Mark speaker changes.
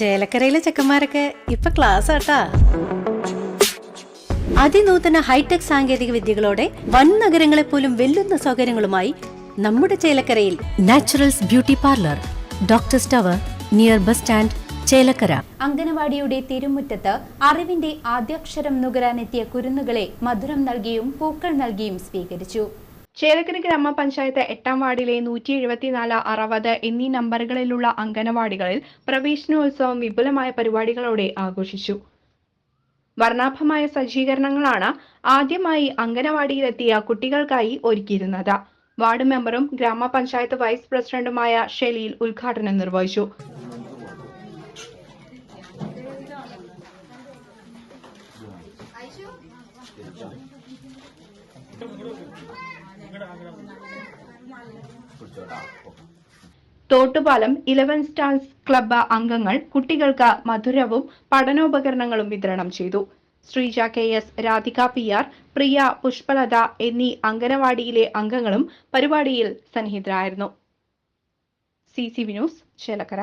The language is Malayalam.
Speaker 1: ചേലക്കരയിലെ ചെക്കന്മാരൊക്കെ ഇപ്പൊ ക്ലാസ് ആട്ടാ. അതിനൂതന ഹൈടെക് സാങ്കേതിക വിദ്യകളോടെ വൻ നഗരങ്ങളെ പോലും വെല്ലുന്ന സൗകര്യങ്ങളുമായി നമ്മുടെ ചേലക്കരയിൽ naturals beauty parlour doctor tower near bus stand Chelakkara.
Speaker 2: അംഗനവാടിയുടെ തിരുമുറ്റത്ത് അറിവിന്റെ ആദ്യാക്ഷരം നുകരാനെത്തിയ കുരുന്നുകളെ മധുരം നൽകിയും പൂക്കൾ നൽകിയും സ്വീകരിച്ചു.
Speaker 3: ചേലക്കര ഗ്രാമപഞ്ചായത്ത് എട്ടാം വാർഡിലെ നൂറ്റി എഴുപത്തിനാല് അറുപത് എന്നീ നമ്പറുകളിലുള്ള അംഗനവാടികളിൽ പ്രവേശനോത്സവം വിപുലമായ പരിപാടികളോടെ ആഘോഷിച്ചു. വർണാഭമായ സജ്ജീകരണങ്ങളാണ് ആദ്യമായി അംഗനവാടിയിലെത്തിയ കുട്ടികൾക്കായി ഒരുക്കിയിരുന്നത്. വാർഡ് മെമ്പറും ഗ്രാമപഞ്ചായത്ത് വൈസ് പ്രസിഡന്റുമായ ഷെലീൽ ഉദ്ഘാടനം നിർവഹിച്ചു. തോട്ടുപാലം ഇലവൻ സ്റ്റാർസ് ക്ലബ്ബ് അംഗങ്ങൾ കുട്ടികൾക്ക് മധുരവും പഠനോപകരണങ്ങളും വിതരണം ചെയ്തു. Sreeja K S Radhika P R Priya Pushpalatha എന്നീ അംഗനവാടിയിലെ അംഗങ്ങളും പരിപാടിയിൽ സന്നിഹിതരായിരുന്നു. C C V news Chelakkara.